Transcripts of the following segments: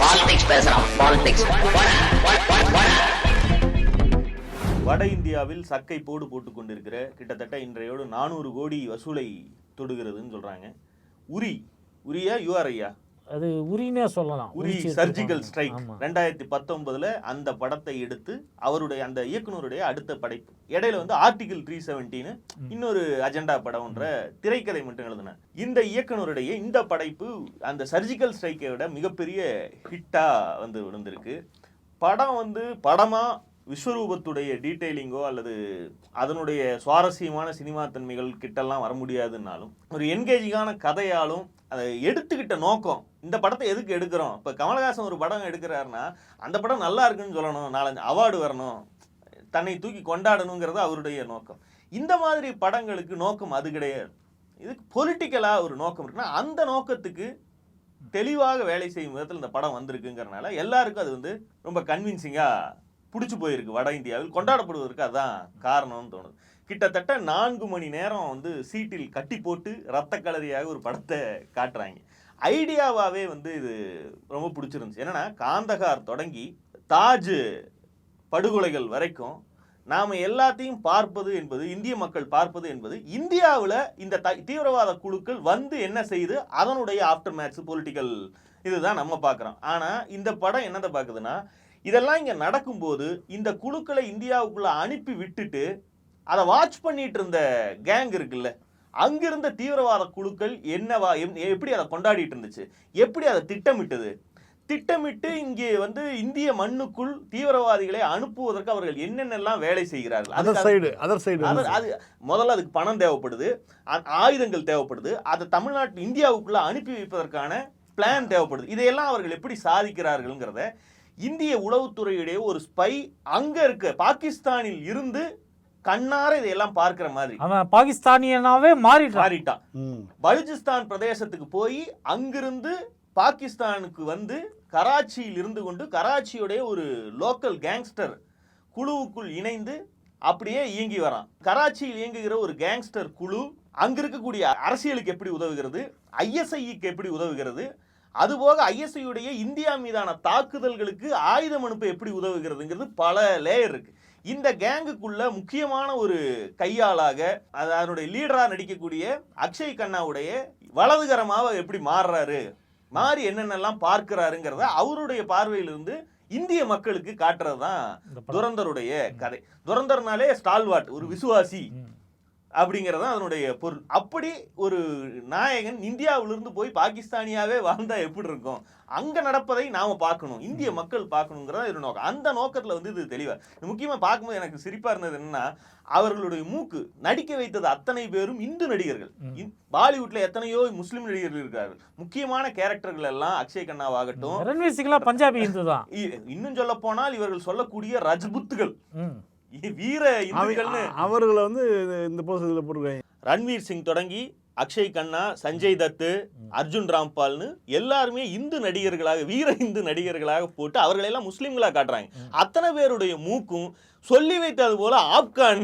Politics பேசுறான் politics வட இந்தியாவில் சக்கை போடு போட்டுக் கொண்டிருக்கிற கிட்டத்தட்ட இன்றையோடு நானூறு கோடி வசூலை தொடுகிறதுன்னு சொல்றாங்க. உரி. உரியா யூஆர்ஐயா அது உரினே சொல்லலாம். உரி சர்ஜிக்கல். ஸ்ட்ரைக். ரெண்டாயிரத்தி பத்தொன்பதுல அந்த படத்தை எடுத்து அவருடைய அந்த இயக்குனருடைய அடுத்த படைப்பு. இடையில வந்து ஆர்டிகிள் த்ரீ செவன்டீன் இன்னொரு அஜெண்டா படம்ன்ற திரைக்கதை மட்டும் எழுதின இந்த இயக்குனருடைய இந்த படைப்பு அந்த சர்ஜிக்கல் ஸ்ட்ரைக்கை விட மிகப்பெரிய ஹிட்டா வந்து விழுந்திருக்கு. படம் வந்து படமா விஸ்வரூபத்துடைய டீட்டெயிலிங்கோ அல்லது அதனுடைய சுவாரஸ்யமான சினிமா தன்மைகள் கிட்டெல்லாம் வர முடியாதுன்னாலும் ஒரு என்கேஜிங்கான கதையாலும் அதை எடுத்துக்கிட்ட நோக்கம் இந்த படத்தை எதுக்கு எடுக்கிறோம்? இப்போ கமலஹாசன் ஒரு படம் எடுக்கிறாருன்னா அந்த படம் நல்லா இருக்குன்னு சொல்லணும் நாலஞ்சு அவார்டு வரணும் தன்னை தூக்கி கொண்டாடணுங்கிறது அவருடைய நோக்கம். இந்த மாதிரி படங்களுக்கு நோக்கம் அது கிடையாது. இதுக்கு பொலிட்டிக்கலாக ஒரு நோக்கம் இருக்குன்னா அந்த நோக்கத்துக்கு தெளிவாக வேலை செய்யும் விதத்தில் இந்த படம் வந்திருக்குங்கிறனால எல்லாருக்கும் அது வந்து ரொம்ப கன்வின்சிங்காக பிடிச்சி போயிருக்கு வட இந்தியாவில். கொண்டாடப்படுவதற்கு அதுதான் காரணம்னு தோணுது. கிட்டத்தட்ட நான்கு மணி நேரம் வந்து சீட்டில் கட்டி போட்டு ரத்த கலரியாக ஒரு படத்தை காட்டுறாங்க. ஐடியாவாகவே வந்து இது ரொம்ப பிடிச்சிருந்துச்சு. என்னன்னா காந்தகார் தொடங்கி தாஜ் படுகொலைகள் வரைக்கும் நாம் எல்லாத்தையும் பார்ப்பது என்பது இந்திய மக்கள் பார்ப்பது என்பது இந்தியாவில் இந்த த தீவிரவாத குழுக்கள் வந்து என்ன செய்து அதனுடைய ஆஃப்டர் மேட்ச் பொலிட்டிக்கல் இதுதான் நம்ம பார்க்குறோம். ஆனால் இந்த படம் என்னதை பார்க்குதுன்னா இதெல்லாம் இங்கே நடக்கும்போது இந்த குழுக்களை இந்தியாவுக்குள்ள அனுப்பி விட்டுட்டு அதை வாட்ச் பண்ணிட்டு இருந்த கேங் இருக்குல்ல அங்கிருந்த தீவிரவாத குழுக்கள் என்னவா எப்படி அதை கொண்டாடிட்டு இருந்துச்சு? எப்படி அதை திட்டமிட்டது? திட்டமிட்டு இங்கே வந்து இந்திய மண்ணுக்குள் தீவிரவாதிகளை அனுப்புவதற்கு அவர்கள் என்னென்னலாம் வேலை செய்கிறார்கள்? அதர் சைடு அதர் சைடு அது அது முதல்ல அதுக்கு பணம் தேவைப்படுது ஆயுதங்கள் தேவைப்படுது அதை தமிழ்நாட்டு இந்தியாவுக்குள்ள அனுப்பி வைப்பதற்கான பிளான் தேவைப்படுது. இதையெல்லாம் அவர்கள் எப்படி சாதிக்கிறார்கள்ங்கிறத இந்திய உளவுத்துறையுடைய ஒரு ஸ்பை அங்க இருக்க பாகிஸ்தானில் இருந்து கண்ணார இதையெல்லாம் பார்க்கிற மாதிரி. அவன் பாகிஸ்தானியனாவே மாறிட்டான். மாறிட்டான். பலுச்சிஸ்தான் பிரதேசத்துக்கு போய் அங்கிருந்து பாகிஸ்தானுக்கு வந்து கராச்சியில் இருந்து கொண்டு கராச்சியுடைய ஒரு லோக்கல் கேங்ஸ்டர் குழுவுக்குள் இணைந்து அப்படியே இயங்கி வரான். கராச்சியில் இயங்குகிற ஒரு கேங்ஸ்டர் குழு அங்க இருக்கக்கூடிய அரசியலுக்கு எப்படி உதவுகிறது ஐஎஸ்ஐக்கு எப்படி உதவுகிறது அதுபோக ஐஎஸ்ஐயுடைய இந்தியா மீதான தாக்குதல்களுக்கு ஆயுதம் அனுப்ப எப்படி உதவுகிறதுங்கிறது பல லேயர் இருக்கு இந்த கேங்குக்குள்ள முக்கியமான ஒரு கையாளாக அது அதனுடைய லீடரா நடிக்கக்கூடிய அக்ஷய் கண்ணாவுடைய வலதுகரமாக எப்படி மாறுறாரு மாறி என்னென்னலாம் பார்க்கிறாருங்கிறத அவருடைய பார்வையிலிருந்து இந்திய மக்களுக்கு காட்டுறது தான். துரந்தருடைய கதை துரந்தர்னாலே ஸ்டால்வாட் ஒரு விசுவாசி. அப்படிங்கிறது தான் அதனுடைய பொருள். அப்படி ஒரு நாயகன் இந்தியாவிலிருந்து போய் பாகிஸ்தானியாவே வாழ்ந்தா எப்படி இருக்கும்? அங்க நடப்பதை நாம பார்க்கணும். இந்திய மக்கள் பார்க்கணுங்கிறதா இது நோக்கம். அந்த நோக்கத்துல வந்து இது தெளிவா. முக்கியமா பார்க்கும்போது எனக்கு சிரிப்பா இருந்தது என்னன்னா அவர்களுடைய மூக்கு நடிக்க வைத்தது அத்தனை பேரும் இந்து நடிகர்கள். பாலிவுட்ல எத்தனையோ முஸ்லிம் நடிகர்கள் இருக்கார்கள். முக்கியமான கேரக்டர்கள் எல்லாம் அக்ஷய் கண்ணாவாகட்டும். பஞ்சாபி இந்து தான் இன்னும் சொல்ல போனால் இவர்கள் சொல்லக்கூடிய ரஜ்புத்துகள். வீர இந்துக்கள்னு. அவர்களை வந்து இந்த போஸ்ட் இதில் போட்டிருக்காங்க. ரன்வீர் சிங் தொடங்கி அக்ஷய் கண்ணா சஞ்சய் தத்து அர்ஜுன் ராம்பால்னு எல்லாருமே இந்து நடிகர்களாக வீர இந்து நடிகர்களாக போட்டு அவர்களெல்லாம் முஸ்லீம்களாக காட்டுறாங்க. அத்தனை பேருடைய மூக்கும் சொல்லி வைத்தது போல ஆப்கான்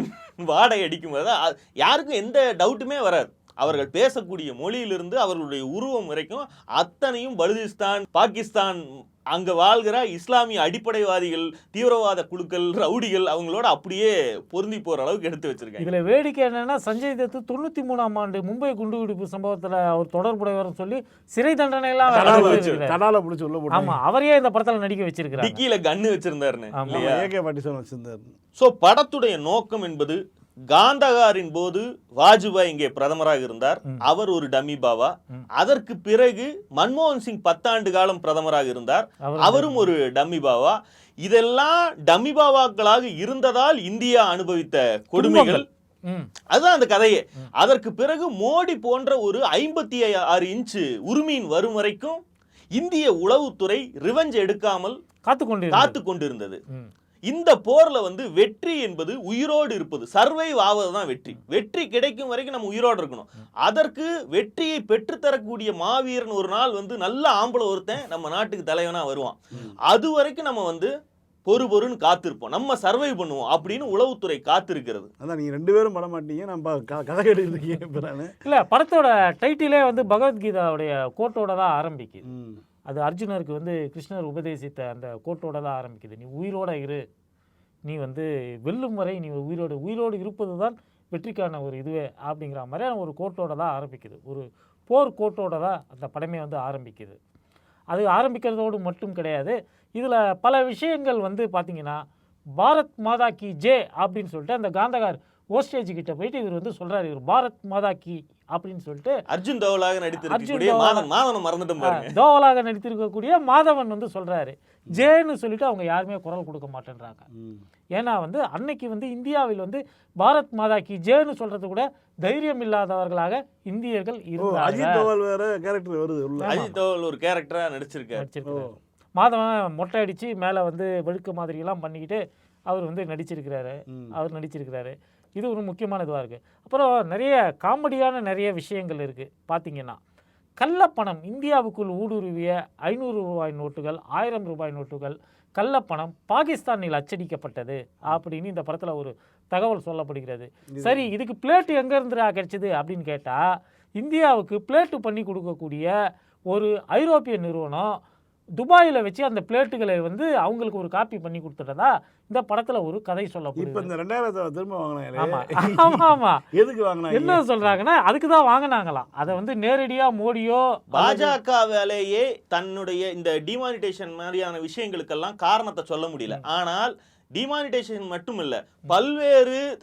வாடை அடிக்கும் போது யாருக்கும் எந்த டவுட்டுமே வராது. அவர்கள் பேசக்கூடிய மொழியிலிருந்து அவர்களுடைய உருவம் வரைக்கும் அத்தனையும் பலுதிஸ்தான் பாகிஸ்தான் அங்க வாழ்கிற இஸ்லாமிய அடிப்படைவாதிகள் தீவிரவாத குழுக்கள் ரவுடிகள் அவங்களோட அப்படியே பொருந்தி போற அளவுக்கு எடுத்து வச்சிருக்காங்க. இதுல வேடிக்கை என்னன்னா சஞ்சய் தத்து தொண்ணூத்தி மூணாம் ஆண்டு மும்பை குண்டுவெடிப்பு சம்பவத்துல அவர் தொடர்புடையவர் சொல்லி சிறை தண்டனை எல்லாம் வேற தடால அனுபவிச்சிருக்காரு. தடால பிடிச்சி உள்ள ஆமா போட்டாங்க அவரையே இந்த படத்துல நடிக்க வச்சிருக்கிறாங்க. டிக்கியில கன்னு வச்சிருந்தாருன்னு ஏகே பாட்டிசன் வச்சிருந்தார். ஸோ படத்துடைய நோக்கம் என்பது காந்தகாரின் போது வாஜ்பாய் இங்கே பிரதமராக இருந்தார். அவர் ஒரு டம்மி பாவா. அதற்கு பிறகு மன்மோகன் சிங் பத்தாண்டு காலம் பிரதமராக இருந்தார் அவர் அவரும் ஒரு டம்மி பாவா இதெல்லாம் டம்மி பாவாக்களாக இருந்ததால் இந்தியா அனுபவித்த கொடுமைகள். அதுதான் அந்த கதையே. அதற்கு பிறகு மோடி போன்ற ஒரு ஐம்பத்தி ஆறு இன்ச்சு உரிமையின் வரும் வரைக்கும் இந்திய உளவுத்துறை ரிவெஞ்ச் எடுக்காமல் காத்து கொண்டு காத்து கொண்டிருந்தது. இந்த போர்ல வந்து வெற்றி என்பது உயிரோடு இருப்பது. சர்வைவ் ஆவது தான் வெற்றி. வெற்றி கிடைக்கும் வரைக்கும் நம்ம உயிரோடு இருக்கணும். அதற்கு வெற்றியை பெற்றுத்தரக்கூடிய மாவீரன் ஒரு நாள் வந்து நல்ல ஆம்பளை ஒருத்தன் நம்ம நாட்டுக்கு தலைவனா வருவான். அது வரைக்கும் நம்ம வந்து பொறு பொறுன்னு காத்திருப்போம். நம்ம சர்வை பண்ணுவோம் அப்படின்னு உளவுத்துறை காத்திருக்கிறது. அதான் நீங்கள் ரெண்டு பேரும் பட மாட்டீங்க. க- கதை கேட்டுக்கிட்டு இருக்கீங்க இல்ல படத்தோட டைட்டிலே வந்து பகவத்கீதாவுடைய கோட்டோட தான் ஆரம்பிக்குது. அது அர்ஜுனருக்கு வந்து கிருஷ்ணர் உபதேசித்த அந்த கோட்டோட தான் ஆரம்பிக்குது. நீ உயிரோட இரு. நீ வந்து வெல்லும் வரை நீ உயிரோடு உயிரோடு இருப்பது தான் வெற்றிக்கான ஒரு இதுவே அப்படிங்கிற மாதிரியான ஒரு கோட்டோட தான் ஆரம்பிக்குது. ஒரு போர் கோட்டோட தான் அந்த படமே வந்து ஆரம்பிக்குது. அது ஆரம்பிக்கிறதோடு மட்டும் கிடையாது. இதில் பல விஷயங்கள் வந்து பார்த்திங்கன்னா பாரத் மாதா கி ஜே அப்படின்னு சொல்லிட்டு அந்த காந்தகார் ஓஸ்டேஜ் கிட்ட போயிட்டு இவர் வந்து சொல்கிறார் இவர் பாரத் மாதா கி அப்படின்னு சொல்லிட்டு அர்ஜுன் தவலாக நடித்திருக்கக்கூடிய மறந்துட்டோம் பாருங்க. தோவலாக நடித்திருக்கக்கூடிய மாதவன் வந்து சொல்றாரு. ஜேன்னு சொல்லிட்டு அவங்க யாருமே குரல் கொடுக்க மாட்டேன்றாங்க. ஏன்னா வந்து அன்னைக்கு வந்து இந்தியாவில் வந்து பாரத் மாதா கி ஜேன்னு சொல்றது கூட தைரியம் இல்லாதவர்களாக இந்தியர்கள் அஜித் தோவல் வேற கேரக்டர் வருது உள்ள. அஜித் தவல் ஒரு கேரக்டரா நடிச்சிருக்காரு. நடிச்சிருக்காரு. மாதவன் மொட்டை அடிச்சு மேலே வந்து வெளுக்க மாதிரியெல்லாம் பண்ணிக்கிட்டு அவர் வந்து நடிச்சிருக்கிறாரு. அவர் நடிச்சிருக்கிறாரு. இது ஒரு முக்கியமான இதுவாக இருக்குது அப்புறம் நிறைய காமெடியான நிறைய விஷயங்கள் இருக்குது பார்த்தீங்கன்னா கள்ளப்பணம் இந்தியாவுக்குள் ஊடுருவிய ஐநூறு ரூபாய் நோட்டுகள் ஆயிரம் ரூபாய் நோட்டுகள் கள்ளப்பணம் பாகிஸ்தானில் அச்சடிக்கப்பட்டது அப்படின்னு இந்த படத்தில் ஒரு தகவல் சொல்லப்படுகிறது. சரி இதுக்கு பிளேட் எங்கேருந்துடா கிடைச்சது அப்படின்னு கேட்டால் இந்தியாவுக்கு பிளேட்டு பண்ணி கொடுக்கக்கூடிய ஒரு ஐரோப்பிய நிறுவனம் துபாயில் வச்சு அந்த பிளேட்டுகளை வந்து அவங்களுக்கு ஒரு காப்பி பண்ணி கொடுத்துட்டதா இந்த படத்தில் ஒரு கதை இப்ப சொல்லப்படுது இந்த ரெண்டாயிரத்தை திரும்ப வாங்கினாங்களே. ஆமா. ஆமா ஆமா. எதுக்கு வாங்கினாங்க? என்ன சொல்றாங்கன்னா அதுக்கு தான் வாங்கினாங்களாம். அதை வந்து நேரடியா மோடியோ பாஜக வேலையே தன்னுடைய இந்த டிமானிட்டேஷன் மாதிரியான விஷயங்களுக்கெல்லாம் காரணத்தை சொல்ல முடியல. ஆனால் டிமானிட்டேஷன் மட்டும் இல்ல பல்வேறு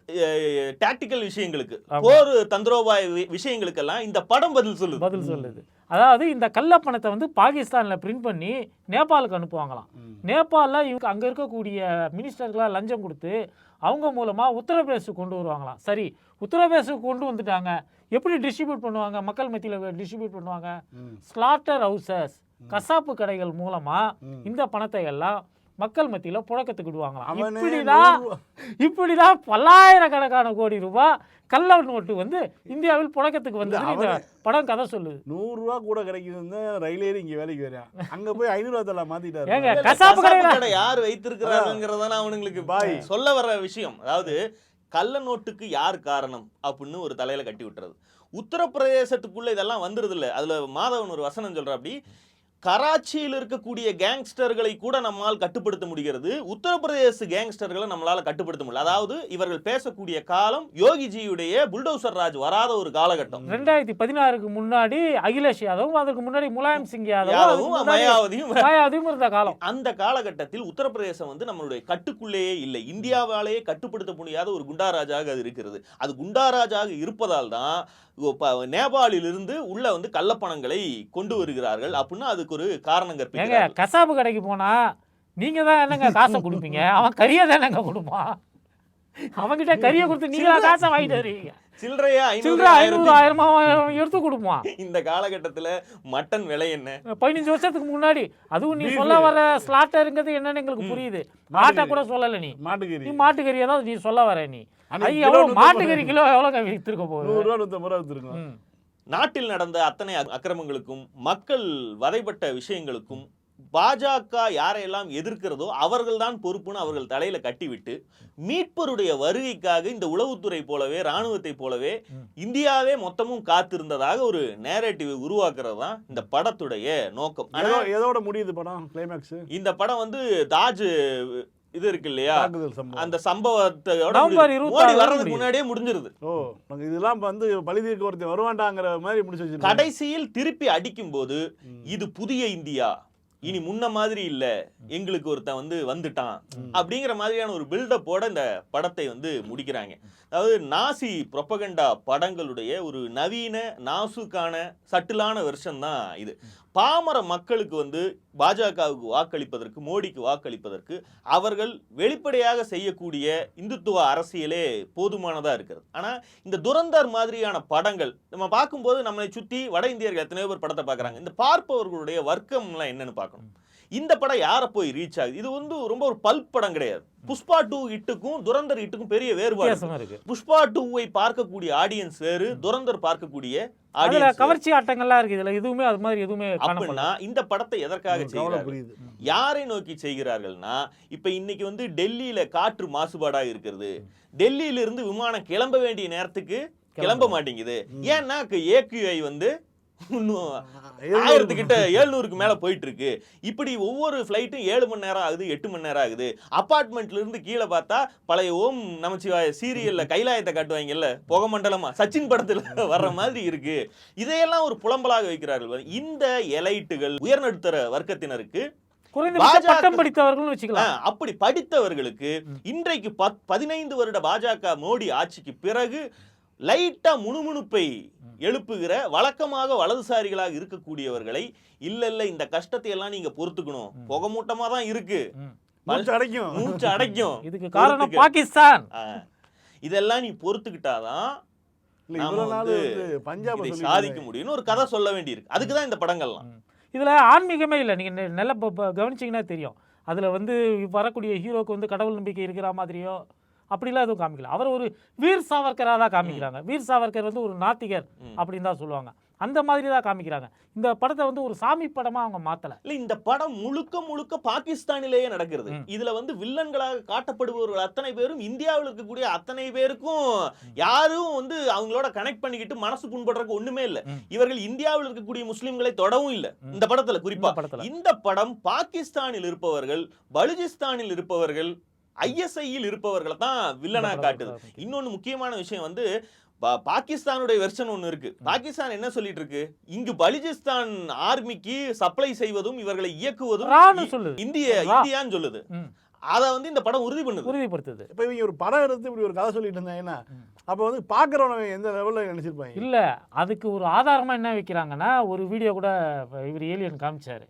டாக்டிக்கல் விஷயங்களுக்கு. போர் தந்திரோபாய வி- விஷயங்களுக்கெல்லாம் இந்த படம் பதில் சொல்லுது. பதில் சொல்லுது. அதாவது இந்த கள்ளப்பணத்தை வந்து பாகிஸ்தானில் பிரிண்ட் பண்ணி நேபாளுக்கு அனுப்புவாங்களாம். நேபாளில் இவங்க அங்கே இருக்கக்கூடிய மினிஸ்டர்களாக லஞ்சம் கொடுத்து அவங்க மூலமாக உத்தரப்பிரதேசத்துக்கு கொண்டு வருவாங்களாம் சரி உத்தரப்பிரதேசத்துக்கு கொண்டு வந்துட்டாங்க எப்படி டிஸ்ட்ரிபியூட் பண்ணுவாங்க மக்கள் மத்தியில் டிஸ்ட்ரிபியூட் பண்ணுவாங்க. ஸ்லாட்டர் ஹவுசஸ் கசாப்பு கடைகள் மூலமாக. இந்த பணத்தை எல்லாம் மக்கள் மத்தியில் புழக்கத்துக்கு விடுவாங்களாம். இப்படிதான் இப்படிதான் பல்லாயிரக்கணக்கான கோடி ரூபாய் கள்ள நோட்டு வந்து இந்தியாவில் புழக்கத்துக்கு இந்த படம் கதை சொல்லுது. நூறு ரூபா கூட கிடைக்குதுன்னு ரயில் ஏறி இங்க வேலைக்கு வரான். அங்க போய் ஐநூறு ரூபா தலை மாத்திட்டாரு. ஏங்க. கசாப்பு கடையில- கடை யார் வைத்திருக்கிறாங்கிறதான அவனுங்களுக்கு பாய். சொல்ல வர்ற விஷயம். அதாவது கள்ள நோட்டுக்கு யார் காரணம் அப்படின்னு ஒரு தலையில கட்டி விட்டுறது. உத்தரப்பிரதேசத்துக்குள்ள இதெல்லாம் வந்துருது இல்ல அதுல மாதவன் ஒரு வசனம் சொல்ற அப்படி கராச்சியில் இருக்கக்கூடிய கேங்ஸ்டர்களை கூட நம்மால் கட்டுப்படுத்த முடிகிறது. உத்தரப்பிரதேச கேங்ஸ்டர்களை நம்மளால கட்டுப்படுத்த முடியல. அதாவது இவர்கள் பேசக்கூடிய காலம் யோகிஜியுடைய புல்டோசர் ராஜ் வராத ஒரு காலகட்டம். ரெண்டாயிரத்தி பதினாறுக்கு முன்னாடி அகிலேஷ் யாதவும் அதுக்கு முன்னாடி முலாயம் சிங் யாதவும் மயாவதியும் மாயாவதியும் இருந்த காலம். அந்த காலகட்டத்தில் உத்தரப்பிரதேசம் வந்து நம்மளுடைய கட்டுக்குள்ளேயே இல்லை. இந்தியாவாலேயே கட்டுப்படுத்த முடியாத ஒரு குண்டாராஜாக அது இருக்கிறது. அது குண்டாராஜாக இருப்பதால் தான் நேபாளிலிருந்து உள்ள வந்து கள்ளப்பணங்களை கொண்டு வருகிறார்கள் அப்படின்னா அதுக்கு ஒரு காரணம் ஏங்க கசாப்பு கடைக்கு போனா நீங்க தான் என்னங்க காசை கொடுப்பீங்க? அவன் கரியா தானேங்க கொடுப்பான்? அவன்கிட்ட கறியை கொடுத்து நீங்க தான் காசை வாங்கிட்டு சில்லறையா சில்லற ஐநூறு ஆயிரமா எடுத்து கொடுப்பான் இந்த காலகட்டத்துல மட்டன் விலை என்ன? பதினஞ்சு வருஷத்துக்கு முன்னாடி அதுவும் நீ. சொல்ல வர ஸ்லாட்டருங்கிறது என்னன்னு எங்களுக்கு புரியுது. மாட்டை கூட சொல்லல நீ. மாட்டுக்கறி. நீ மாட்டுக்கறி ஏதாவது நீ சொல்ல வர நீ. எவ்வளவு மாட்டுக்கறி கிலோ எவ்வளோ வித்திருக்க போகுது? நூறு ரூபா நூத்தம்பது ரூபா வித்துருக்கோம் ம். நாட்டில் நடந்த அத்தனை அக்கிரமங்களுக்கும் மக்கள் வதைப்பட்ட விஷயங்களுக்கும் பாஜக யாரையெல்லாம் எதிர்க்கிறதோ அவர்கள்தான் பொறுப்புன்னு அவர்கள் தலையில கட்டிவிட்டு மீட்பருடைய வருகைக்காக இந்த உளவுத்துறை போலவே ராணுவத்தை போலவே. இந்தியாவே மொத்தமும் காத்திருந்ததாக ஒரு நேரேட்டிவ் உருவாக்குறது தான் இந்த படத்துடைய நோக்கம். எதோட முடியுது படம் கிளைமேக்ஸ் இந்த படம் வந்து தாஜ் இது இருக்கு இல்லையா? அந்த சம்பவத்தோட மோடி வர்றதுக்கு. முன்னாடியே முடிஞ்சிருது. ஓ இதெல்லாம் வந்து பழி தீர்க்க ஒருத்தன் வருவான்டாங்கிற மாதிரி முடிச்சு கடைசியில் திருப்பி அடிக்கும்போது இது புதிய இந்தியா. இனி முன்ன மாதிரி இல்ல எங்களுக்கு ஒருத்தன் வந்து வந்துட்டான் அப்படிங்கிற மாதிரியான ஒரு பில்டப்போட இந்த படத்தை வந்து முடிக்கிறாங்க. அதாவது நாசி புரொப்பகண்டா படங்களுடைய ஒரு நவீன நாசுக்கான சட்டிலான வருஷம் தான் இது. பாமர மக்களுக்கு வந்து பாஜகவுக்கு வாக்களிப்பதற்கு மோடிக்கு வாக்களிப்பதற்கு அவர்கள் வெளிப்படையாக செய்யக்கூடிய இந்துத்துவ அரசியலே போதுமானதாக இருக்கிறது. ஆனால் இந்த துரந்தர் மாதிரியான படங்கள் நம்ம பார்க்கும்போது நம்மளை சுற்றி வட இந்தியர்கள் எத்தனையோ பேர் படத்தை பார்க்குறாங்க. இந்த பார்ப்பவர்களுடைய வர்க்கம்லாம் என்னன்னு பார்க்கணும். இந்த படம் யாரை போய் ரீச் ஆகுது? இது வந்து ரொம்ப ஒரு பல்ப் படம் கிடையாது. புஷ்பா டூ இட்டுக்கும் துரந்தர் இட்டுக்கும் பெரிய வேறுபாடு இருக்கு. புஷ்பா டூவை பார்க்கக்கூடிய ஆடியன்ஸ் வேறு துரந்தர் பார்க்கக்கூடிய கவர்ச்சி ஆட்டங்கள்லாம் இருக்கு. இதுல எதுவுமே அது மாதிரி எதுவுமே அப்படின்னா இந்த படத்தை எதற்காக செய்கிறார்கள்? யாரை நோக்கி செய்கிறார்கள்னா இப்ப இன்னைக்கு வந்து டெல்லியில காற்று மாசுபாடாக இருக்கிறது. டெல்லியில இருந்து விமானம் கிளம்ப வேண்டிய நேரத்துக்கு கிளம்ப மாட்டேங்குது. ஏன்னா ஏக்யூஐ வந்து ஆயிரத்துக்கிட்ட எழுநூறுக்கு மேல போயிட்டு இருக்கு இப்படி ஒவ்வொரு ஃப்ளைட்டும் ஏழு மணி நேரம் ஆகுது எட்டு மணி நேரம் ஆகுது. அபார்ட்மெண்ட்ல இருந்து கீழே பார்த்தா பழைய ஓம் நமச்சிவாய சீரியல்ல கைலாயத்தை காட்டுவாங்கல்ல புகமண்டலமா சச்சின் படத்துல வர்ற மாதிரி இருக்கு. இதையெல்லாம் ஒரு புலம்பலாக வைக்கிறார்கள் இந்த எலைட்டுகள் உயர்நடுத்தர வர்க்கத்தினருக்கு பட்டம் வச்சுக்கலாம். அப்படி படித்தவர்களுக்கு. இன்றைக்கு பத் பதினைந்து வருட பாஜக மோடி ஆட்சிக்கு பிறகு லைட்டா முணுமுணுப்பை எழுப்புகிற வழக்கமாக வலதுசாரிகளாக இருக்கக்கூடியவர்களை இல்ல இல்ல இந்த கஷ்டத்தை எல்லாம் நீங்க பொறுத்துக்கணும். புகமூட்டமா தான் இருக்கு. மூச்சு அடைக்கும். மூச்சு அடைக்கும். இதுக்கு காரணம். பாகிஸ்தான். இதெல்லாம் நீ பொறுத்துக்கிட்டாதான் சாதிக்க முடியும்னு ஒரு கதை சொல்ல வேண்டியிருக்கு. அதுக்கு தான் இந்த படங்கள்லாம். இதுல ஆன்மீகமே இல்லை. நீங்க நெ- நல்லா கவனிச்சீங்கன்னா தெரியும். அதுல வந்து வரக்கூடிய ஹீரோக்கு வந்து கடவுள் நம்பிக்கை இருக்கிற மாதிரியோ அப்படிலாம் எதுவும் காமிக்கல. அவர் ஒரு வீர் சாவர்கராக தான் காமிக்கிறாங்க. வீர் சாவர்கர் வந்து ஒரு நாத்திகர். அப்படின்னு தான் சொல்லுவாங்க. அந்த மாதிரி தான் காமிக்கிறாங்க. இந்த படத்தை வந்து ஒரு சாமி படமா அவங்க மாத்தல. இல்ல இந்த படம் முழுக்க முழுக்க பாகிஸ்தானிலேயே நடக்கிறது. இதுல வந்து வில்லன்களாக காட்டப்படுபவர்கள் அத்தனை பேரும் இந்தியாவில் இருக்கக்கூடிய அத்தனை பேருக்கும் யாரும் வந்து அவங்களோட கனெக்ட் பண்ணிக்கிட்டு மனசு புண்படுறதுக்கு ஒண்ணுமே இல்ல. இவர்கள் இந்தியாவில் இருக்கக்கூடிய முஸ்லிம்களை தொடவும் இல்ல. இந்த படத்துல குறிப்பா. இந்த படம் பாகிஸ்தானில் இருப்பவர்கள் பலுஜிஸ்தானில் இருப்பவர்கள் ஐஎஸ்ஐயில் இருப்பவர்களை தான் வில்லனா இந்த படம் காட்டுது. இன்னொன்னு முக்கியமான விஷயம் வந்து பா- பாகிஸ்தானுடைய வெர்ஷன் ஒன்னு இருக்கு. பாகிஸ்தான் என்ன சொல்லிட்டு இருக்கு? இங்கு பலுஜிஸ்தான் ஆர்மிக்கு சப்ளை செய்வதும் இவர்களை இயக்குவதும் இந்திய. இந்தியான்னு சொல்லுது. அத வந்து இந்த படம் உறுதி பண்ணுது. உறுதிப்படுத்துது. இப்ப இவங்க ஒரு படம் எடுத்து இப்படி ஒரு கதை சொல்லிட்டு இருந்தாங்கன்னா. அப்ப வந்து பாக்குறவங்க எந்த லெவல்ல நினைச்சிருப்பாங்க? இல்ல அதுக்கு ஒரு ஆதாரமா என்ன வைக்கிறாங்கன்னா ஒரு வீடியோ கூட இப்ப இவர் ஏலியன் காமிச்சாரு.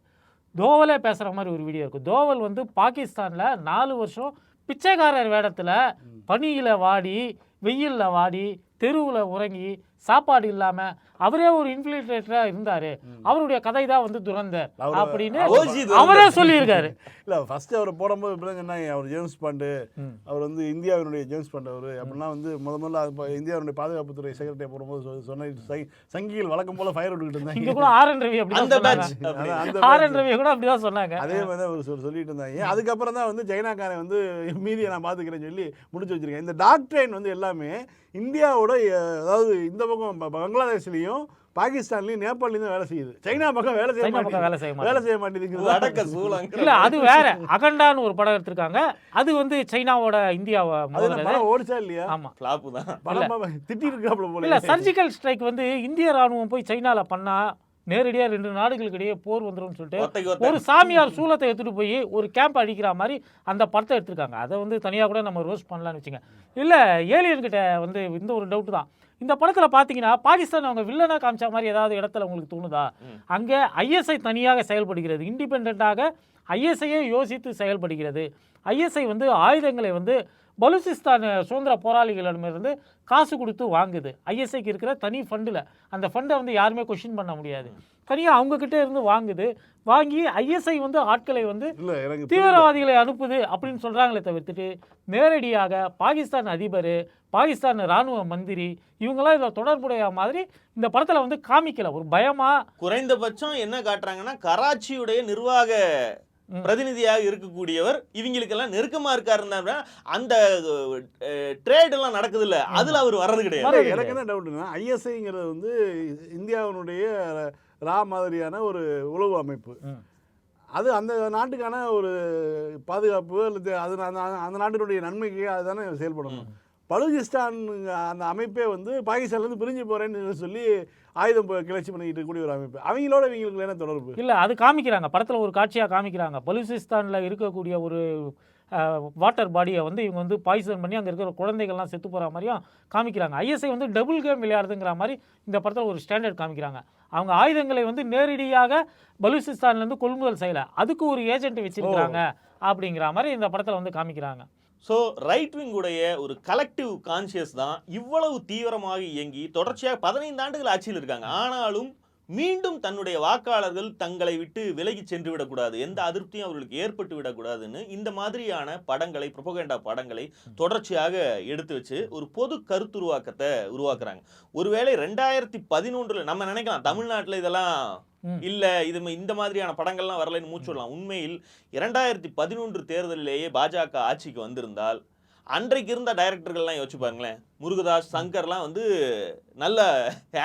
தோவலே பேசுற மாதிரி ஒரு வீடியோ இருக்கு. தோவல் வந்து பாகிஸ்தான்ல நாலு வருஷம் பிச்சைக்காரர் வேடத்துல பனியில வாடி வெயில்ல வாடி தெருவுல உறங்கி சாப்பாடு இல்லாம அவரே ஒரு இன்ஃபில்ட்ரேட்டரா இருந்தாரு. அவருடைய கதை தான் வந்து துரந்தர் அவரு- அப்படின்னு. அவரே சொல்லியிருக்காரு. இல்ல ஃபர்ஸ்ட் அவரை போடும்போது சொன்னாங்க அவர் ஜேம்ஸ் பாண்டு. அவர் வந்து இந்தியாவினுடைய ஜேம்ஸ் பாண்டு அவரு. அப்படின்னா வந்து முத முதல்ல இந்தியாவினுடைய பாதுகாப்புத்துறை செக்ரட்டரி போடும்போது சொன்ன சங்கிகள் வழக்கம் போல ஃபயர் விட்டுக்கிட்டு இங்க இருந்தாங்க கூட ஆர் என் ரவி அந்த ஆர் என் ரவி கூட அப்படிதான் சொன்னாங்க. அதே மாதிரி அவர் சொல் சொல்லிட்டு இருந்தாங்க. அதுக்கப்புறம் தான் வந்து சைனாக்காரன் வந்து மீதியை நான் பார்த்துக்கிறேன்னு சொல்லி முடிச்சு வச்சிருக்கேன் இந்த டாக்டரைன் வந்து எல்லாமே இந்தியாவோட அதாவது இந்த பக்கம் பங்களாதேஷ்லயும் பாகிஸ்தான்லயும் நேபாள்லயும் தான் வேலை செய்யுது. சைனா பக்கம் வேலை செய்ய சைனா பக்கம் மாட்டேங்குது. வேலை செய்ய வேலை செய்ய மாட்டேங்குது அடக்க சூழங்க இல்ல அது வேற. அகண்டான்னு ஒரு படம் எடுத்திருக்காங்க. அது வந்து சைனாவோட இந்தியாவை படம் ஓடிச்சா இல்லையா? ஆமா. ஃபிளாப் தான். படம் திட்டி இருக்காப்ல இல்ல போல சர்ஜிக்கல் ஸ்ட்ரைக் வந்து இந்திய ராணுவம் போய் சைனால பண்ணா நேரடியா ரெண்டு நாடுகளுக்கு இடையே போர் வந்துரும்னு சொல்லிட்டு ஒரு சாமியார் சூலத்தை எடுத்துட்டு போய் ஒரு கேம்ப் அடிக்கிற மாதிரி அந்த படத்தை எடுத்திருக்காங்க. அதை வந்து தனியா கூட நம்ம ரோஸ்ட் பண்ணலாம்னு வச்சுங்க. இல்ல ஏலியன் கிட்ட வந்து இந்த ஒரு டவுட் தான். இந்த படத்துல பாத்தீங்கன்னா பாகிஸ்தான் அவங்க வில்லனா காமிச்ச மாதிரி ஏதாவது இடத்துல உங்களுக்கு தோணுதா. அங்க ஐஎஸ்ஐ தனியாக செயல்படுகிறது. இண்டிபெண்ட்டாக ஐஎஸ்ஐயே யோசித்து செயல்படுகிறது. ஐஎஸ்ஐ வந்து ஆயுதங்களை வந்து பலுசிஸ்தான் சுதந்திர போராளிகளிடமிருந்து காசு கொடுத்து வாங்குது ஐஎஸ்ஐக்கு இருக்கிற தனி ஃபண்டில் அந்த ஃபண்டை வந்து யாருமே கொஷின் பண்ண முடியாது தனியாக அவங்க கிட்ட இருந்து வாங்குது வாங்கி ஐஎஸ்ஐ வந்து ஆட்களை வந்து. தீவிரவாதிகளை அனுப்புது அப்படின்னு சொல்றாங்களே தவிர்த்துட்டு நேரடியாக பாகிஸ்தான் அதிபர் பாகிஸ்தான் ராணுவ மந்திரி இவங்கெல்லாம் இதில் தொடர்புடைய மாதிரி இந்த படத்துல வந்து காமிக்கல ஒரு பயமா குறைந்தபட்சம் என்ன காட்டுறாங்கன்னா கராச்சியுடைய நிர்வாக. பிரதிநிதியாக இருக்கக்கூடியவர் இவங்களுக்கெல்லாம் நெருக்கமா இருக்காருன்னா அந்த ட்ரேட் எல்லாம் நடக்குது இல்ல அதுல அவர் வர்றது கிடையாது. எனக்கு. என்ன டவுட்னா ஐஎஸ்ஐங்கிறது வந்து இந்தியாவினுடைய ரா மாதிரியான ஒரு உளவு அமைப்பு. அது அந்த நாட்டுக்கான ஒரு பாதுகாப்பு அல்லது அது அந்த அந்த நாட்டினுடைய நன்மைக்கு அதுதானே செயல்படணும். பலுகிஸ்தான் அந்த அமைப்பே வந்து பாகிஸ்தான்லேருந்து பிரிஞ்சு போறேன்னு சொல்லி ஆயுதம் கிளர்ச்சி பண்ணிக்கிட்டு இருக்கக்கூடிய ஒரு அமைப்பு. அவங்களோட இவங்களுக்கு என்ன தொடர்பு? இல்ல அது காமிக்கிறாங்க. படத்துல ஒரு காட்சியா காமிக்கிறாங்க. பலுசிஸ்தான்ல இருக்கக்கூடிய ஒரு வாட்டர் பாடியை வந்து இவங்க வந்து பாய்சன் பண்ணி அங்க இருக்கிற குழந்தைகள்லாம் செத்து போற மாதிரியும் காமிக்கிறாங்க. ஐஎஸ்ஐ வந்து டபுள் கேம் விளையாடுதுங்கிற மாதிரி இந்த படத்துல ஒரு ஸ்டாண்டர்ட் காமிக்கிறாங்க. அவங்க ஆயுதங்களை வந்து நேரடியாக பலுசிஸ்தான்ல இருந்து கொள்முதல் செய்யல. அதுக்கு ஒரு ஏஜென்ட் வச்சிருக்காங்க அப்படிங்கிற மாதிரி இந்த படத்துல வந்து காமிக்கிறாங்க. ஸோ ரைட் விங் ஒரு கலெக்டிவ் கான்சியஸ் தான் இவ்வளவு தீவிரமாக இயங்கி தொடர்ச்சியாக பதினைந்து ஆண்டுகள் ஆட்சியில் இருக்காங்க. ஆனாலும் மீண்டும் தன்னுடைய வாக்காளர்கள் தங்களை விட்டு விலகி சென்று விடக்கூடாது. எந்த அதிருப்தியும் அவர்களுக்கு ஏற்பட்டு விடக்கூடாதுன்னு இந்த மாதிரியான படங்களை புரோபகண்டா படங்களை தொடர்ச்சியாக எடுத்து வச்சு ஒரு பொது கருத்துருவாக்கத்தை உருவாக்குறாங்க. ஒருவேளை ரெண்டாயிரத்தி பதினொன்றுல நம்ம நினைக்கலாம் தமிழ்நாட்டுல இதெல்லாம். இல்ல இது இந்த மாதிரியான படங்கள்லாம் வரலைன்னு மூச்சுடலாம் உண்மையில் இரண்டாயிரத்தி பதினொன்று தேர்தலிலேயே பாஜக ஆட்சிக்கு வந்திருந்தால் அன்றைக்கு இருந்த டைரக்டர்கள்லாம் யோசிச்சு பாருங்களேன். முருகதாஸ் சங்கர்லாம் வந்து நல்ல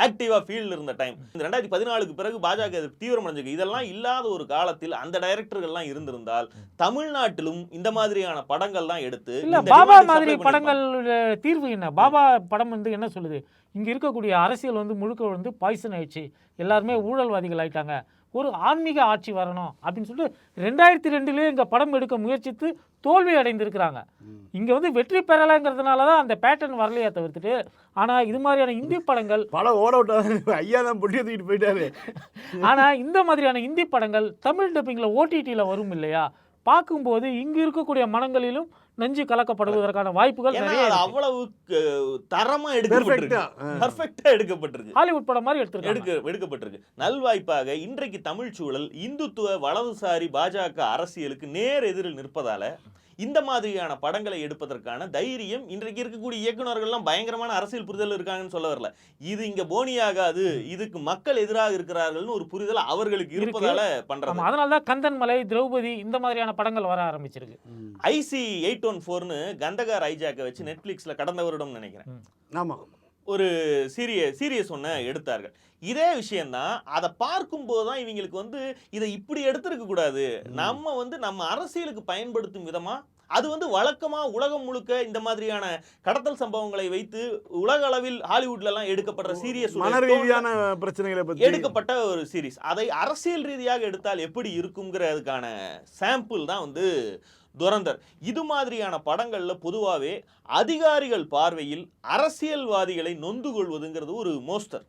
ஆக்டிவா ஃபீல்டில் இருந்த டைம் இந்த ரெண்டாயிரத்தி பதினாலுக்கு பிறகு பாஜக இது தீவிரமடைஞ்சிருக்கு இதெல்லாம் இல்லாத ஒரு காலத்தில் அந்த டைரக்டர்கள்லாம் இருந்திருந்தால் தமிழ்நாட்டிலும் இந்த மாதிரியான படங்கள்லாம் எடுத்து இல்ல பாபா மாதிரி. படங்கள் தீர்வு என்ன? பாபா படம் வந்து என்ன சொல்லுது? இங்க இருக்கக்கூடிய அரசியல் வந்து முழுக்க வந்து பாய்சன் ஆயிடுச்சு. எல்லாருமே ஊழல்வாதிகள் ஆயிட்டாங்க. ஒரு ஆன்மீக ஆட்சி வரணும் அப்படின்னு சொல்லிட்டு ரெண்டாயிரத்தி ரெண்டுலேயே இங்க படம் எடுக்க முயற்சித்து தோல்வி அடைந்திருக்கிறாங்க. இங்க வந்து வெற்றி பெறலைங்கிறதுனால தான் அந்த பேட்டர்ன் வரலையே தவிர்த்துட்டு ஆனா இது மாதிரியான இந்தி படங்கள் படம் ஓட விட்டாரு. ஐயா தான் பொட்டியை தூக்கிட்டு போயிட்டாரு. ஆனா இந்த மாதிரியான இந்தி படங்கள் தமிழ் டப்பிங்ல ஓடிடியில் வரும் இல்லையா? பார்க்கும்போது இங்க இருக்கக்கூடிய மனங்களிலும் நஞ்சு கலக்கப்படுவதற்கான வாய்ப்புகள் நிறைய. அவ்வளவு தரமா எடுக்கப்பட்டிருக்கு. பர்ஃபெக்டா எடுக்கப்பட்டிருக்கு. ஹாலிவுட் படம் மாதிரி எடுத்திருக்காங்க. எடுக்க எடுக்கப்பட்டிருக்கு. நல்வாய்ப்பாக இன்றைக்கு தமிழ் சூழல் இந்துத்துவ வலதுசாரி பாஜக அரசியலுக்கு நேர் எதிரில் நிற்பதால இந்த மாதிரியான படங்களை எடுப்பதற்கான தைரியம் இன்றைக்கு இருக்கக்கூடிய இயக்குனர்கள்லாம் பயங்கரமான அரசியல் புரிதல் இருக்காங்கன்னு சொல்ல வரல. இது இங்க போனியாகாது இதுக்கு மக்கள் எதிராக இருக்கிறார்கள்னு ஒரு புரிதல் அவர்களுக்கு. இருப்பதால ஆமா பண்றது அதனால தான் கந்தன் மலை திரௌபதி இந்த மாதிரியான படங்கள் வர ஆரம்பிச்சிருக்கு. ஐசி எயிட் ஒன் ஃபோர்னு கந்தகார் ஐஜாக்கை வச்சு நெட்ஃபிளிக்ஸ்ல கடந்த வருடம் நினைக்கிறேன். ஆமா. ஒரு சீரிய சீரியஸ் ஒன்று எடுத்தார்கள். இதே விஷயம்தான் அதை பார்க்கும்போது தான் இவங்களுக்கு வந்து இதை இப்படி எடுத்திருக்க கூடாது நம்ம வந்து நம்ம அரசியலுக்கு பயன்படுத்தும் விதமா அது வந்து வழக்கமா உலகம் முழுக்க இந்த மாதிரியான கடத்தல் சம்பவங்களை வைத்து உலக அளவில் ஹாலிவுட்ல எல்லாம் எடுக்கப்படுற சீரியஸ் ரீதியான பிரச்சனைகளை பத்தி எடுக்கப்பட்ட ஒரு சீரிஸ். அதை அரசியல் ரீதியாக எடுத்தால் எப்படி இருக்குங்கிறதுக்கான சாம்பிள் தான் வந்து துரந்தர். இது மாதிரியான படங்கள்ல பொதுவாகவே அதிகாரிகள் பார்வையில் அரசியல்வாதிகளை நொந்து கொள்வதுங்கிறது ஒரு மோஸ்டர்.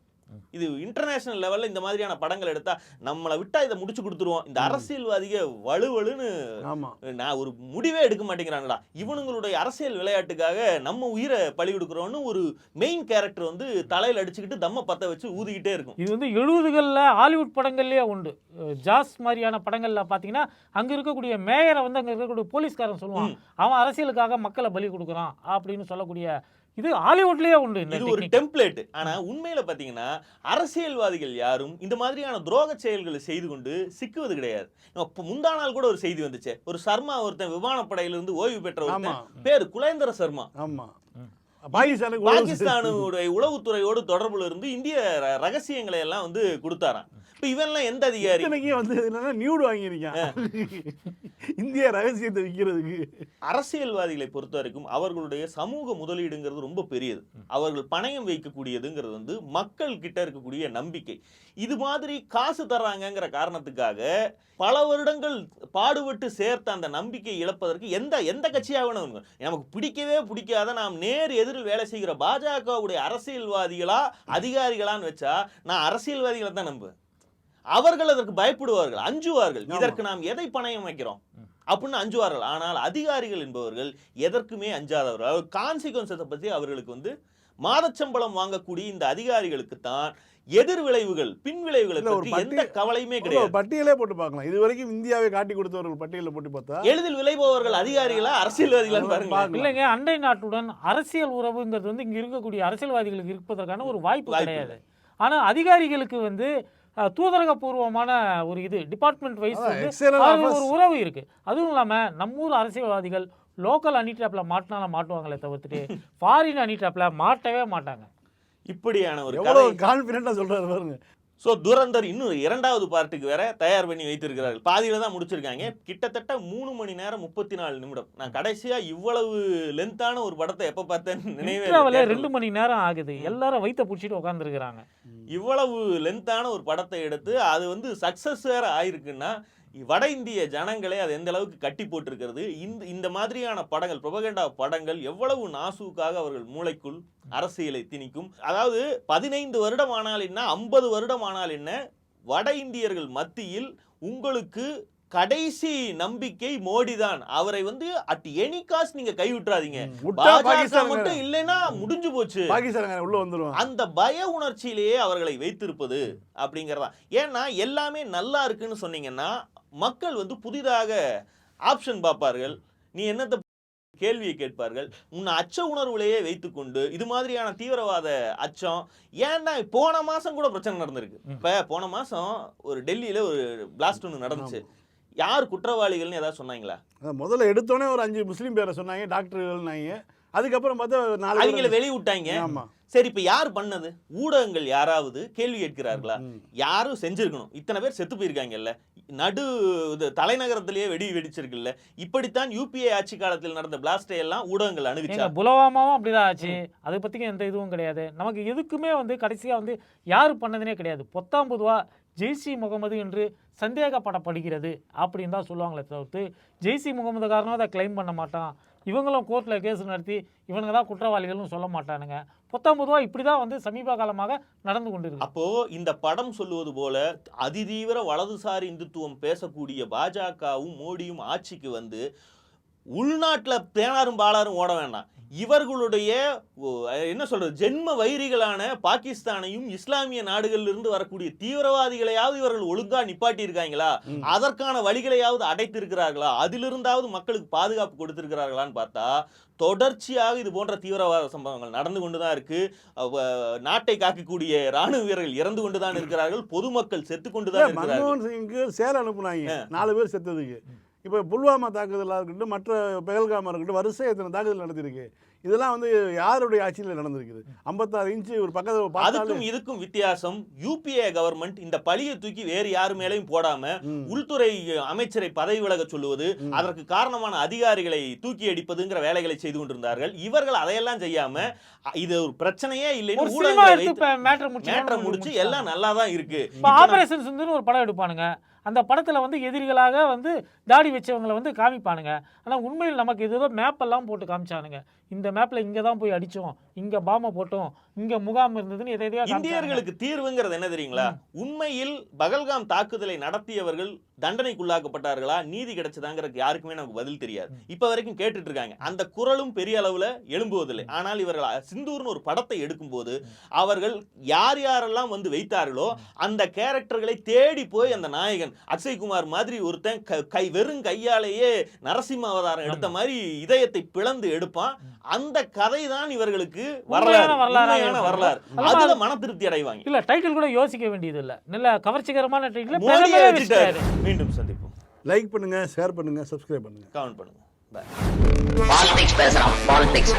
இது இன்டர்நேஷனல் லெவல்ல இந்த மாதிரியான படங்கள் எடுத்தா நம்மளை விட்டா இதை முடிச்சு கொடுத்துருவோம். இந்த அரசியல்வாதிக வலுவலுன்னு நான் ஒரு முடிவே எடுக்க மாட்டேங்கிறாங்கடா இவனுங்களுடைய அரசியல் விளையாட்டுக்காக நம்ம உயிரை பலி கொடுக்குறோன்னு ஒரு மெயின் கேரக்டர் வந்து தலையில அடிச்சுக்கிட்டு தம்ம பத்த வச்சு ஊதிக்கிட்டே இருக்கும். இது வந்து எழுபதுகளில் ஹாலிவுட் படங்கள்லேயே உண்டு. ஜாஸ் மாதிரியான படங்களில் பார்த்தீங்கன்னா அங்கே இருக்கக்கூடிய மேயரை வந்து அங்கே இருக்கக்கூடிய போலீஸ்காரன் சொல்லுவான். அவன் அரசியலுக்காக மக்களை பலி கொடுக்குறான் அப்படின்னு சொல்லக்கூடிய இது ஹாலிவுட்லேயே உண்டு இந்த இது ஒரு. டெம்ப்ளேட் ஆனா உண்மையில பாத்தீங்கன்னா அரசியல்வாதிகள் யாரும் இந்த மாதிரியான துரோக செயல்களை செய்து கொண்டு சிக்குவது கிடையாது. இப்ப முந்தா நாள் கூட ஒரு செய்தி வந்துச்சு. ஒரு சர்மா ஒருத்தன் விமானப்படையில இருந்து ஓய்வு பெற்ற ஒருத்தன் பேரு குலேந்திர சர்மா. ஆமா. பாகிஸ்தானுடைய உளவுத்துறையோடு தொடர்புல இருந்து இந்திய ரகசியங்களை எல்லாம் வந்து கொடுத்தாராம். இப்ப இவன்லாம் எந்த அதிகாரி? இத்தனைக்கும் வந்து என்னன்னா நியூடு வாங்கியிருக்கான். இந்திய ரகசியத்தை விற்கிறதுக்கு அரசியல்வாதிகளை பொறுத்த வரைக்கும் அவர்களுடைய சமூக முதலீடுங்கிறது ரொம்ப பெரியது. அவர்கள் பணயம் வைக்கக்கூடியதுங்கிறது வந்து மக்கள் கிட்ட இருக்கக்கூடிய நம்பிக்கை. இது மாதிரி காசு தர்றாங்கங்கிற காரணத்துக்காக பல வருடங்கள் பாடுபட்டு சேர்த்த அந்த நம்பிக்கை இழப்பதற்கு எந்த எந்த கட்சியாக வேணும் இருக்கும். நமக்கு பிடிக்கவே பிடிக்காத நாம் நேர் எதிரில் வேலை செய்கிற பாஜகவுடைய அரசியல்வாதிகளா அதிகாரிகளான்னு வச்சா நான் அரசியல்வாதிகளை தான் நம்புவேன். அவர்கள் அதற்கு பயப்படுவார்கள் அஞ்சுவார்கள். இதற்கு நாம் எதை பணயம் வைக்கிறோம்? அப்படின்னு அஞ்சுவார்கள். ஆனால் அதிகாரிகள் என்பவர்கள் எதற்குமே அஞ்சாதவர்கள். கான்சிக்வன்சஸை பற்றி அவர்களுக்கு வந்து மாதச்சம்பளம் வாங்கக்கூடிய இந்த அதிகாரிகளுக்கு தான் எதிர் விளைவுகள் பின் விளைவுகளை இல்ல, ஒரு பற்றி எந்த கவலையுமே கிடையாது. பட்டியலே போட்டு பார்க்கலாம். இது வரைக்கும் இந்தியாவை காட்டி கொடுத்தவர்கள் பட்டியலை போட்டு பார்த்தா எளிதில் விளைபவர்கள் அதிகாரிகளா அரசியல்வாதிகளான்னு பாருங்க. இல்லைங்க அண்டை நாட்டுடன் அரசியல் உறவுங்கிறது வந்து இங்க இருக்கக்கூடிய அரசியல்வாதிகளுக்கு இருப்பதற்கான ஒரு வாய்ப்பு வாய்ப்பு கிடையாது. ஆனா அதிகாரிகளுக்கு வந்து அஹ், தூதரகபூர்வமான ஒரு இது டிபார்ட்மெண்ட் வைஸ். ஒரு உறவு இருக்கு. அதுவும் இல்லாம நம்ம ஊர் அரசியல்வாதிகள் லோக்கல் அனி ட்ராப்ல மாட்டினாலும் மாட்டுவாங்களே தவிர்த்துட்டு ஃபாரின் அனி ட்ராப்ல மாட்டவே மாட்டாங்க. இப்படியான ஒரு கான்பிடண்டா சொல்றாரு பாருங்க. ஸோ துரந்தர் இன்னும் இரண்டாவது பார்ட்டுக்கு வேற தயார் பண்ணி வைத்திருக்கிறார்கள். பாதியில தான் முடிச்சிருக்காங்க. கிட்டத்தட்ட மூணு மணி நேரம் முப்பத்தி நாலு நிமிடம். நான் கடைசியா இவ்வளவு லென்த்தான ஒரு படத்தை எப்ப பார்த்தேன்னு நினைவே ரெண்டு மணி நேரம் ஆகுது. எல்லாரும் வயித்தை பிடிச்சிட்டு உட்காந்துருக்குறாங்க இவ்வளவு லென்த்தான ஒரு படத்தை எடுத்து அது வந்து சக்சஸ் வேற ஆயிருக்குன்னா வட இந்திய ஜனங்களே அது எந்த அளவுக்கு கட்டி போட்டிருக்கிறது? இந்த இந்த மாதிரியான படங்கள் புரபகண்டா படங்கள் எவ்வளவு நாசூக்காக அவர்கள் மூளைக்குள் அரசியலை திணிக்கும்? அதாவது பதினைந்து வருடம் ஆனால் என்ன ஐம்பது வருடம் ஆனால் என்ன வட இந்தியர்கள் மத்தியில் உங்களுக்கு கடைசி நம்பிக்கை மோடி தான் அவரை வந்து அட் எனி காஸ்ட் நீங்க கைவிட்டுறாதீங்க. விட்டா பாஜக பாகிஸ்தான் மட்டும் இல்லைன்னா முடிஞ்சு போச்சு. உள்ள வந்துருவான் அந்த பய உணர்ச்சியிலேயே அவர்களை வைத்திருப்பது அப்படிங்கிறதா ஏன்னா எல்லாமே நல்லா இருக்குன்னு சொன்னீங்கன்னா மக்கள் வந்து புதிதாக ஆப்ஷன் பார்ப்பார்கள். நீ என்னத்த கேள்வியை கேட்பார்கள். உன்னை அச்ச உணர்வுலேயே வைத்துக்கொண்டு இது மாதிரியான தீவிரவாத அச்சம் ஏன்டா போன மாசம் கூட பிரச்சனை நடந்திருக்கு. இப்ப போன மாசம் ஒரு டெல்லியில ஒரு பிளாஸ்ட் ஒன்று நடந்துச்சு. யார் குற்றவாளிகள்னு ஏதாவது சொன்னாங்களா? முதல்ல எடுத்தோடனே ஒரு அஞ்சு முஸ்லீம் பேரை சொன்னாங்க டாக்டர்கள்னாங்க. அதுக்கப்புறம் பார்த்தா நாலு அவங்கள பேர் வெளிய விட்டாங்க ஆமா. சரி இப்ப யார் பண்ணது? ஊடகங்கள் யாராவது கேள்வி கேட்கிறார்களா. யாரும் செஞ்சிருக்கணும். இத்தனை பேர் செத்து போயிருக்காங்கல்ல. நடு இது தலைநகரத்திலேயே வெடி வெடிச்சிருக்குல்ல. இப்படித்தான் யூபிஏ ஆட்சி காலத்தில் நடந்த பிளாஸ்டை எல்லாம் ஊடகங்கள் எங்க அணுகிச்சா புலவாமாவும் அப்படிதான் ஆச்சு. அதை பற்றிக்கும் எந்த இதுவும் கிடையாது. நமக்கு எதுக்குமே வந்து கடைசியாக வந்து யார் பண்ணதுனே கிடையாது. பொத்தாம் பொதுவாக ஜெய்சி முகமது என்று சந்தேகப்படப்படுகிறது அப்படின்னு தான் சொல்லுவாங்களே தவிர்த்து ஜெய்சி முகமது காரணம் அதை கிளைம் பண்ண மாட்டான். இவங்களும் கோர்ட்டில் கேஸ் நடத்தி இவனுங்க தான் குற்றவாளிகள்னு சொல்ல மாட்டானுங்க. புத்தம் பொதுவாக இப்படி தான் வந்து சமீப காலமாக நடந்து கொண்டிருக்கு. அப்போது இந்த படம் சொல்லுவது போல அதிதீவிர வலதுசாரி இந்துத்துவம் பேசக்கூடிய பாஜகவும் மோடியும் ஆட்சிக்கு வந்து உள்நாட்டுல தேனாரும் பாலாரும் ஓட வேண்டாம். இவர்களுடைய என்ன சொல்றது ஜென்ம வைரிகளான பாகிஸ்தானையும் இஸ்லாமிய நாடுகளில் இருந்து வரக்கூடிய தீவிரவாதிகளையாவது இவர்கள் ஒழுங்கா நிப்பாட்டி இருக்காங்களா. அதற்கான வழிகளையாவது அடைத்து இருக்கிறார்களா அதிலிருந்தாவது மக்களுக்கு பாதுகாப்பு கொடுத்திருக்கிறார்களான்னு பார்த்தா தொடர்ச்சியாக இது போன்ற தீவிரவாத சம்பவங்கள் நடந்து கொண்டுதான் இருக்கு. நாட்டை காக்கக்கூடிய ராணுவ வீரர்கள் இறந்து கொண்டுதான் இருக்கிறார்கள். பொதுமக்கள் செத்து இருக்கிறார்கள். சிங்க்கு சேலம் அனுப்புனாங்க. நாலு பேர் செத்ததுக்கு. இப்போ புல்வாமா தாக்குதலாக இருக்கட்டும் மற்ற பெகல்காமா இருக்கட்டும் வரிசை எத்தனை தாக்குதல் நடத்திருக்கு இதெல்லாம் வந்து யாருடைய ஆட்சியில் நடந்திருக்குது? ஐம்பத்தாறு இன்ச்சு ஒரு பக்கத்தில் அதுக்கும் இதுக்கும் வித்தியாசம் யூபிஏ கவர்மெண்ட் இந்த பழியை தூக்கி வேறு யார் மேலேயும் போடாம. உள்துறை அமைச்சரை பதவி விலக சொல்லுவது. அதற்கு காரணமான அதிகாரிகளை தூக்கி அடிப்பதுங்கிற வேலைகளை செய்து கொண்டிருந்தார்கள். இவர்கள் அதையெல்லாம் செய்யாம இது ஒரு பிரச்சனையே இல்லைன்னு சினிமா ஊடகங்களை எடுத்து வைத்து மேட்டர் முடிச்சு மேட்டரை முடிச்சு எல்லாம் நல்லா தான் இருக்கு. ஆபரேஷன் ஒரு படம் எடுப்பானுங்க. அந்த படத்தில் வந்து எதிரிகளாக வந்து தாடி வச்சவங்களை வந்து காமிப்பானுங்க. ஆனால் உண்மையில் நமக்கு ஏதோ மேப்பெல்லாம் போட்டு காமிச்சானுங்க. இந்த மேப்பில் இங்கே தான் போய் அடித்தோம் இங்கே பாம்பை போட்டோம். இங்கே முகாம் இருந்ததுன்னு எதை எதையோ. இந்தியர்களுக்கு தீர்வுங்கிறது என்ன தெரியுங்களா? உண்மையில் பகல்காம் தாக்குதலை நடத்தியவர்கள் தண்டனைக்குள்ளாக்கப்பட்டார்களா? நீதி கிடைச்சதாங்கிறதுக்கு யாருக்குமே நமக்கு பதில் தெரியாது. இப்ப வரைக்கும் கேட்டுட்டு இருக்காங்க அந்த குரலும் பெரிய அளவுல எழும்புவதில்லை. ஆனால் இவர்கள் சிந்தூர்னு ஒரு படத்தை எடுக்கும்போது அவர்கள் யார் யாரெல்லாம் வந்து வைத்தார்களோ அந்த கேரக்டர்களை தேடி போய் அந்த நாயகன் அக்ஷய்குமார் மாதிரி ஒருத்தன் க- கை வெறும் கையாலேயே நரசிம்ம அவதாரம் எடுத்த மாதிரி இதயத்தை பிளந்து எடுப்பான். அந்த கதை தான் இவர்களுக்கு வரலாறு வரலாறா. வரலாறு அதுல மன திருப்தி அடைவாங்க. இல்ல டைட்டில் கூட யோசிக்க வேண்டியது இல்ல நல்ல கவர்ச்சிகரமான டைட்டில் மீண்டும் சந்திப்போம். லைக் பண்ணுங்க ஷேர் பண்ணுங்க சப்ஸ்கிரைப் பண்ணுங்க. கமெண்ட் பண்ணுங்க. பாலிடிக்ஸ் பேசுறான் பாலிடிக்ஸ்